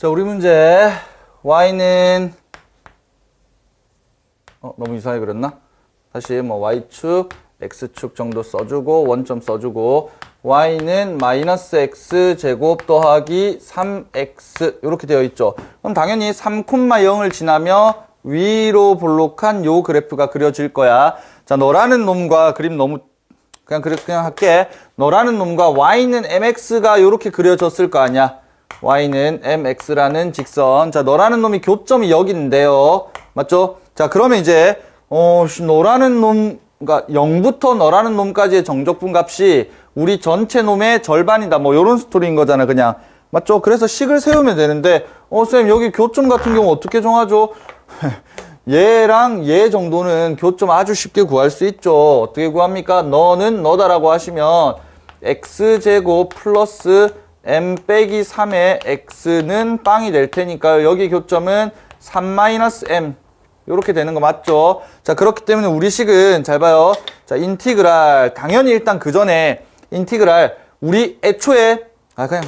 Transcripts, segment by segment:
자, 우리 문제. y는, 어, 너무 이상하게 그렸나? 다시 뭐 y축, x축 정도 써주고, 원점 써주고, y는 마이너스 x 제곱 더하기 3x 이렇게 되어 있죠. 그럼 당연히 3,0을 지나며 위로 볼록한 요 그래프가 그려질 거야. 자, 너라는 놈과 그림 너무 그냥 그래 그냥 할게. 너라는 놈과 y는 mx가 이렇게 그려졌을 거 아니야. Y는 mx라는 직선. 자, 너라는 놈이 교점이 여기 있는데요. 맞죠? 자, 그러면 이제 어, 씨, 너라는 놈 그러니까 0부터 너라는 놈까지의 정적분 값이 우리 전체 놈의 절반이다. 뭐 요런 스토리인 거잖아, 그냥. 맞죠? 그래서 식을 세우면 되는데 어, 쌤, 여기 교점 같은 경우 어떻게 정하죠? 얘랑 얘 정도는 교점 아주 쉽게 구할 수 있죠. 어떻게 구합니까? 너는 너다라고 하시면 x제곱 플러스 m 빼기 3의 x는 빵이 될 테니까요. 여기 교점은 3 마이너스 m 이렇게 되는 거 맞죠? 자 그렇기 때문에 우리 식은 잘 봐요. 자 인티그랄 당연히 일단 그 전에 인티그랄 우리 애초에 아 그냥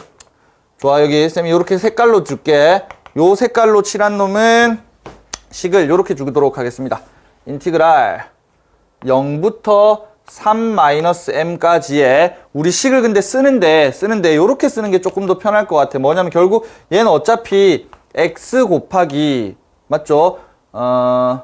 좋아 여기 쌤이 이렇게 색깔로 줄게. 요 색깔로 칠한 놈은 식을 이렇게 주도록 하겠습니다. 인티그랄 0부터 3-m까지의 우리 식을 근데 쓰는데 쓰는데 이렇게 쓰는 게 조금 더 편할 것 같아. 뭐냐면 결국 얘는 어차피 x 곱하기 맞죠? 어...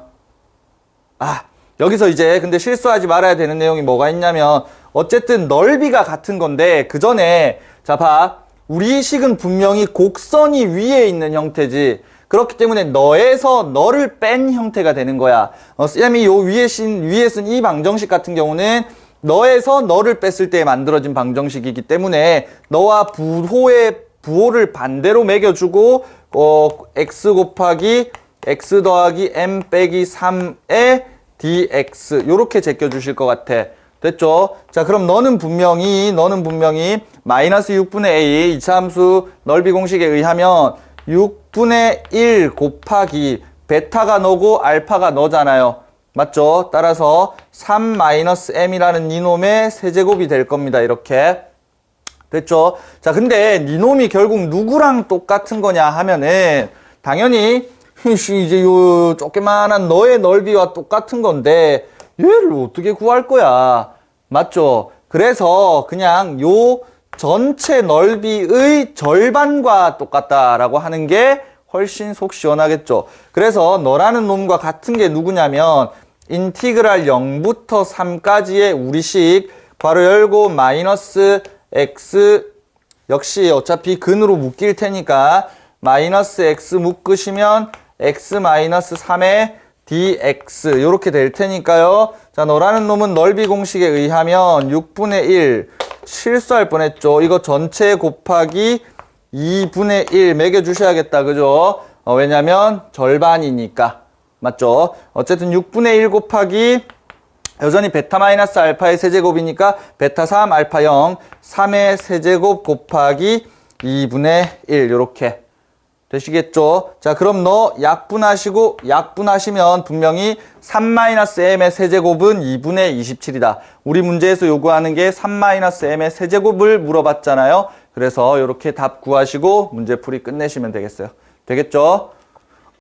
아 여기서 이제 근데 실수하지 말아야 되는 내용이 뭐가 있냐면 어쨌든 넓이가 같은 건데 그 전에 자 봐. 우리 식은 분명히 곡선이 위에 있는 형태지. 그렇기 때문에 너에서 너를 뺀 형태가 되는 거야. 어, 쌤이 요 위에 쓴, 위에 쓴 이 방정식 같은 경우는 너에서 너를 뺐을 때 만들어진 방정식이기 때문에 너와 부호의 부호를 반대로 매겨주고 어, x 곱하기 x 더하기 m 빼기 3의 dx 요렇게 제껴 주실 것 같아. 됐죠? 자, 그럼 너는 분명히, 너는 분명히 마이너스 6분의 a 이차함수 넓이 공식에 의하면 6 분의 1 곱하기 베타가 너고 알파가 너잖아요. 맞죠? 따라서 3 마이너스 m이라는 이놈의 세제곱이 될 겁니다. 이렇게. 됐죠? 자, 근데 니놈이 결국 누구랑 똑같은 거냐 하면은 당연히 이제 요 조그만한 너의 넓이와 똑같은 건데 얘를 어떻게 구할 거야? 맞죠? 그래서 그냥 요 전체 넓이의 절반과 똑같다라고 하는 게 훨씬 속 시원하겠죠. 그래서 너라는 놈과 같은 게 누구냐면 인티그랄 0부터 3까지의 우리식 괄호 열고 마이너스 x 역시 어차피 근으로 묶일 테니까 마이너스 x 묶으시면 x 마이너스 3의 dx 이렇게 될 테니까요. 자, 너라는 놈은 넓이 공식에 의하면 6분의 1 실수할 뻔했죠. 이거 전체 곱하기 2분의 1 매겨주셔야겠다. 그죠? 어, 왜냐면 절반이니까. 맞죠? 어쨌든 6분의 1 곱하기 여전히 베타 마이너스 알파의 세제곱이니까 베타 3 알파 0 3의 세제곱 곱하기 2분의 1 요렇게 되시겠죠? 자, 그럼 너 약분하시고 약분하시면 분명히 3-m의 세제곱은 2분의 27이다. 우리 문제에서 요구하는 게 3-m의 세제곱을 물어봤잖아요. 그래서 이렇게 답 구하시고 문제 풀이 끝내시면 되겠어요. 되겠죠?